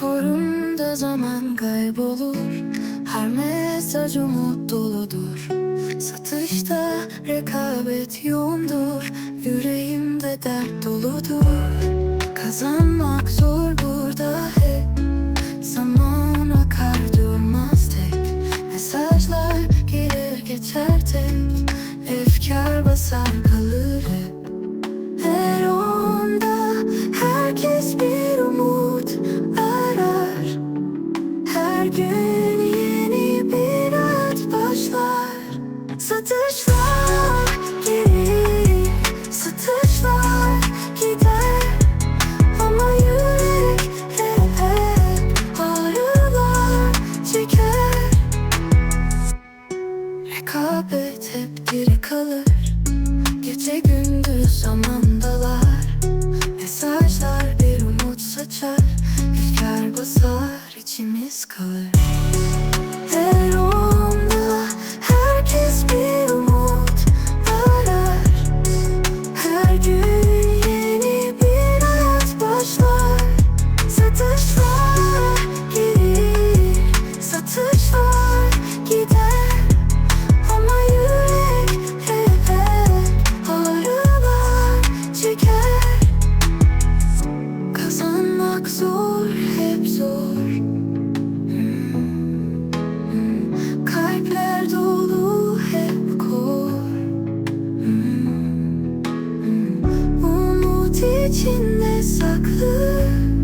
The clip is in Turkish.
Forumda zaman kaybolur. Her mesaj umut doludur. Satışta rekabet yoğundur. Yüreğimde dert doludur. Kazanmak zor burada hep. Zaman akar durmaz tek. Mesajlar gelir geçer tek. Efkar basar take a içinde saklı.